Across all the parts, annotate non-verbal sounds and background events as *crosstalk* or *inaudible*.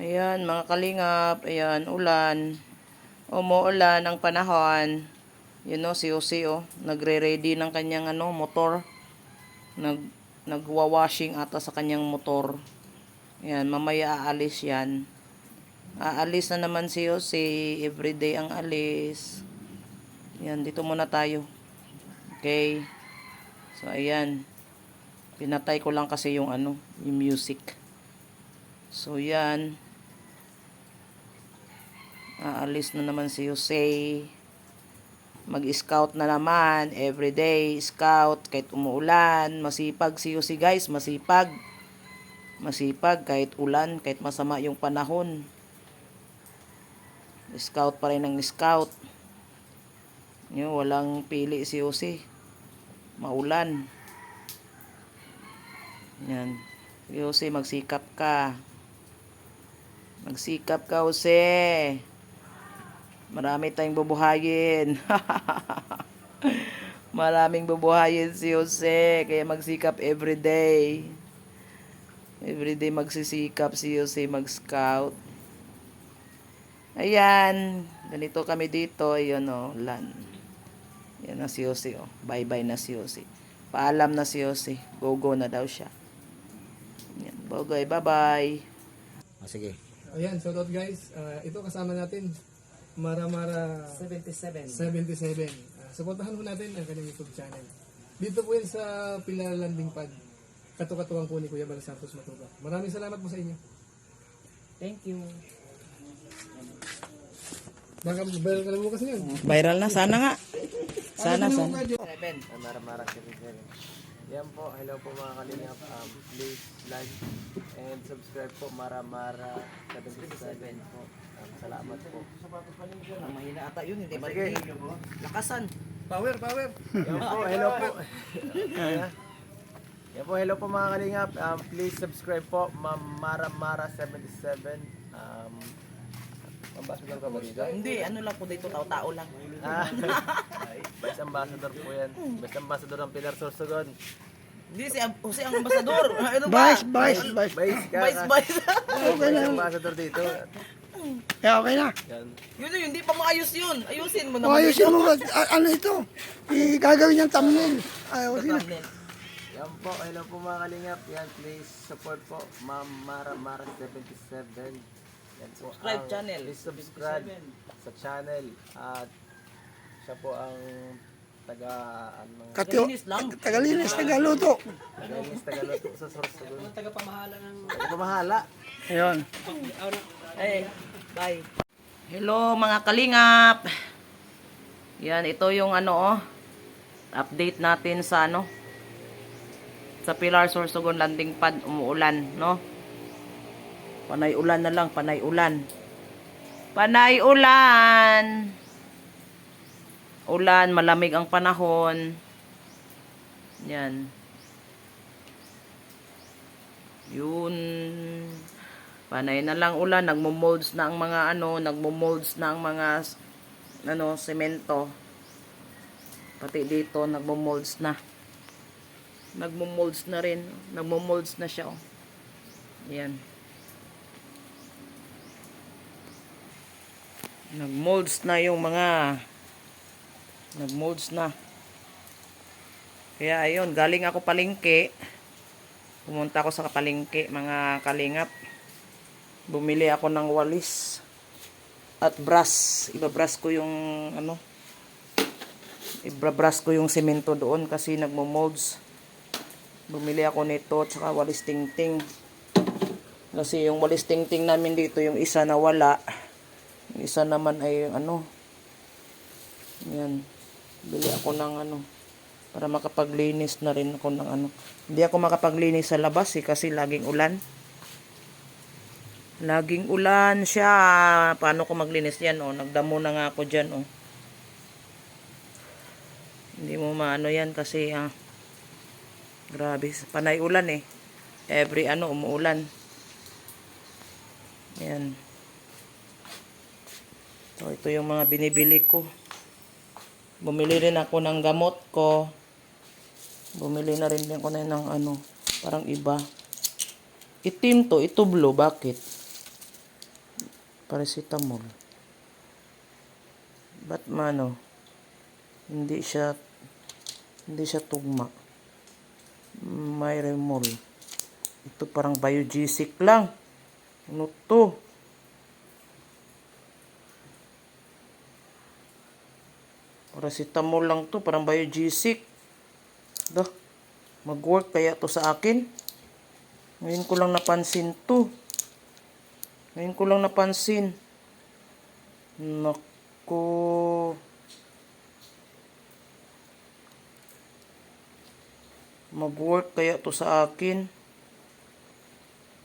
Ayan, mga kalingap. Ayan, ulan. Umuulan ang panahon. Yun o, si Jose o. Nagre-ready ng kanyang ano, motor. Nag, nagwa-washing ata sa kanyang motor. Ayan, mamaya aalis yan. Aalis na naman si Jose. Everyday ang alis. Ayan, dito muna tayo. Okay. So, ayan. Pinatay ko lang kasi yung ano, yung music. So, yan. Aalis na naman si Jose. Mag-scout na naman. Everyday, scout. Kahit umuulan. Masipag si Jose, guys. Masipag. Masipag kahit ulan. Kahit masama yung panahon. Scout pa rin ng scout. Yun, walang pili si Jose. Maulan. Yan. Jose, magsikap ka. Magsikap ka, Jose. Marami tayong bubuhayin. *laughs* Maraming bubuhayin si Jose. Kaya magsikap everyday. Everyday magsisikap si Jose mag-scout. Ayan. Ganito kami dito. Ayun o, lan. Yan na si Jose o. Bye-bye na si Jose. Paalam na si Jose. Go-go na daw siya. Yan. Bye-bye. Bye-bye. Ah, sige. Ayan, so guys, Ah, ito kasama natin, Mara Mara 77. 77. Ah, supportahan po natin ang kanyang YouTube channel. Dito po yan sa Pilar Landing Pad. Katukatuwang po ni Kuya Bal Santos Matuga. Maraming salamat po sa inyo. Thank you. Baka viral ka lang mo kasi yun. Viral na. Sana nga. Sana, sana. Ay, mara-mara si Rizal. Yan po, hello po mga kalingap. Um, please like and subscribe po Mara-mara 77 po. Um, salamat po. Ang mahina ata yun. Hindi marinig. Lakasan. Power, power! Yan po, hello po. *laughs* Yan po, hello po mga kalingap. Um, please subscribe po Ma'am Mara-mara 77. Um, Ambassador ka ba dito? Hindi. Ano lang po dito. Tao-tao lang. Ah, Vice Ambassador po yan. Vice Ambassador ng Pilar Sorsogon. Hindi si Am- Jose ang ambasador. Ano *laughs* ba? Vice, vice, vice. Vice ka. Vice, vice. Vice Ambassador dito. Kaya okay na. Yan. yun yun. Hindi pa maayos yun. Ayusin mo O, naman. ayusin mo, a- ano ito? I gagawin niyang thumbnail. Ayusin na. Thumbnail. Yan po, hello po mga kalingap. Yan, please support po Ma'am Mara Mara 77. Yan po Subscribe channel. Please subscribe sa channel. At siya po ang taga ano Katyo, Kalinis lang. tagalinis, tagaluto. Tagalinis Tagaluto sa Sorsogon. Tagapamahala ng Tagapamahala. Ayun. Hey, bye. Hello mga kalingap. Yan, ito yung ano oh. Update natin sa ano. Sa Pilar Sorsogon Landing Pad umuulan, no? Panay ulan na lang, panay ulan. Panay ulan. Ulan, malamig ang panahon. Yan. Yun. Panay na lang ulan, nagmo-molds na ang mga ano, nagmo-molds na ang mga ano, semento. Pati dito nagmo-molds na. Nagmo-molds na rin. Nagmo-molds na siya. Oh. Yan. Nagmolds na yung mga nagmolds na. Kaya ayun, galing ako palengke. Pumunta ako sa palengke, mga kalingap. Bumili ako ng walis at brush. Ibabrush ko yung ano. Ibabrush ko yung semento doon kasi nagmo-molds. Bumili ako nito tsaka walis tingting. Kasi yung walis tingting namin dito, yung isa na wala. Yung isa naman ay ano. Yan. Bili ako ng ano para makapaglinis na rin ako ng ano. Hindi ako makapaglinis sa labas eh kasi laging ulan. Laging ulan siya. Paano ko maglinis yan? Oh, nagdamo na nga ako dyan. Oh. Hindi mo maano yan kasi ah, grabe. Panay ulan eh. Every ano, umuulan. Yan. So, ito yung mga binibili ko. Bumili rin ako ng gamot ko. Bumili na rin din ako na ng ano, parang iba. Itim to, ito blue, bakit? Paracetamol. Ba't mano? Hindi siya hindi siya tugma. Myremol. Ito parang biogesic lang. Ano to? Paracetamol lang to, parang biogesic. Dah, mag-work kaya to sa akin. Ngayon ko lang napansin to. Ngayon ko lang napansin. Nako. Mag-work kaya to sa akin.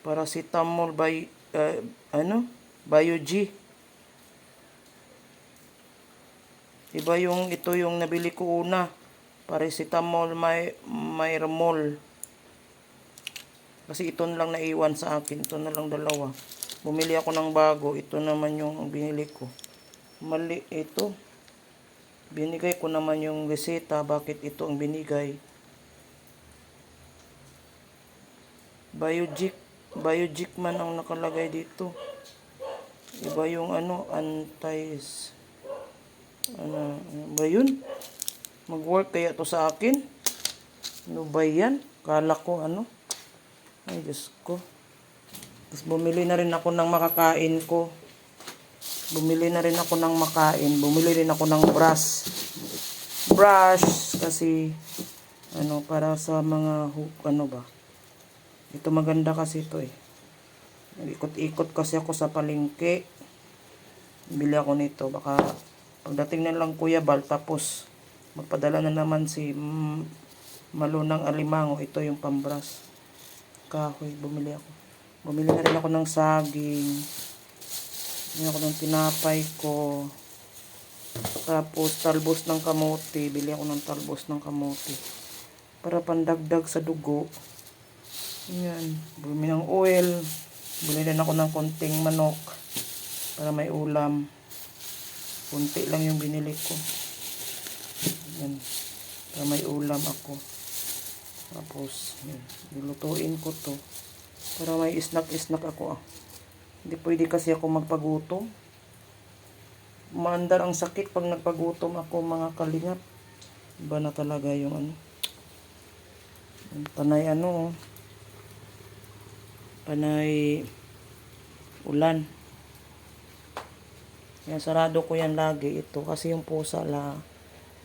Paracetamol by, uh, ano? Bio-G. Iba yung, ito yung nabili ko una. Paracetamol, may, Myrmol. Kasi ito na lang naiwan sa akin. Ito na lang dalawa. Bumili ako ng bago. Ito naman yung binili ko. Mali ito. Binigay ko naman yung reseta. Bakit ito ang binigay? Biogic. Biogic man ang nakalagay dito. Iba yung ano, antis. Ano, ano ba yun? Mag-work kaya to sa akin? Ano ba yan? Kala ko ano? Ay, Diyos ko. Tapos bumili na rin ako ng makakain ko. Bumili na rin ako ng makain. Bumili rin ako ng brush. Brush kasi ano para sa mga ano ba. Ito maganda kasi ito eh. Nag-ikot-ikot kasi ako sa palengke. Bili ako nito. Baka pagdating na lang Kuya Bal tapos magpadala na naman si mm, Malunang Alimango. Ito yung pambras. Kahoy. Bumili ako. Bumili na rin ako ng saging. Bumili ako ng tinapay ko. Tapos talbos ng kamote. Bili ako ng talbos ng kamote. Para pandagdag sa dugo. Yan. Bumili ng oil. Bili rin ako ng konting manok. Para may ulam. Kunti lang yung binili ko. Yan. Para may ulam ako. Tapos, yan. Nilutuin ko to. Para may snack-snack ako ah. Hindi pwede kasi ako magpagutom. Maandar ang sakit pag nagpagutom ako mga kalingap. Iba na talaga yung ano. Yung Panay ano oh. Panay ulan. Yan, sarado ko yan lagi ito. Kasi yung pusa la,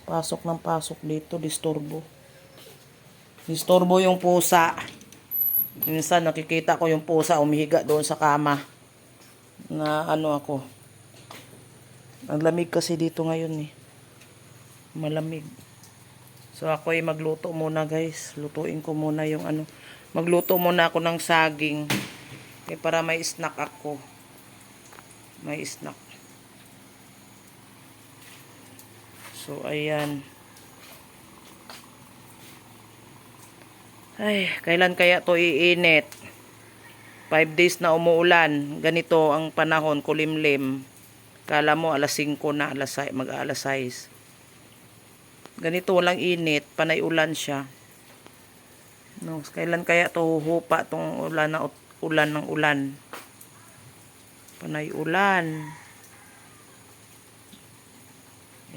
pasok ng pasok dito, disturbo. Disturbo yung pusa. Minsan nakikita ko yung pusa umihiga doon sa kama. Na ano ako. Ang lamig kasi dito ngayon eh. Malamig. So ako ay magluto muna guys. Lutuin ko muna yung ano. Magluto muna ako ng saging. Eh, para may snack ako. May snack. So, ayan. Ay, kailan kaya to iinit? Five days na umuulan. Ganito ang panahon, kulimlim. Kala mo alas 5 na, alas, si- mag alas 6. Ganito walang init, panay ulan siya. No, kailan kaya to huhupa tong ulan na ulan ng ulan? Panay ulan.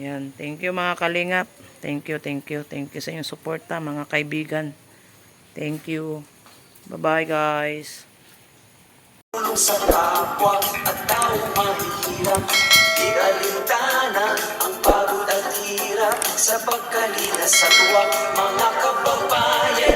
Yan. Thank you mga kalingap. Thank you, thank you, thank you sa inyong suporta mga kaibigan. Thank you. Bye-bye guys. sa kapwa at taong mahihirap. Di alintana ang pagod at hirap sa pagkalina sa tuwa mga kababayan.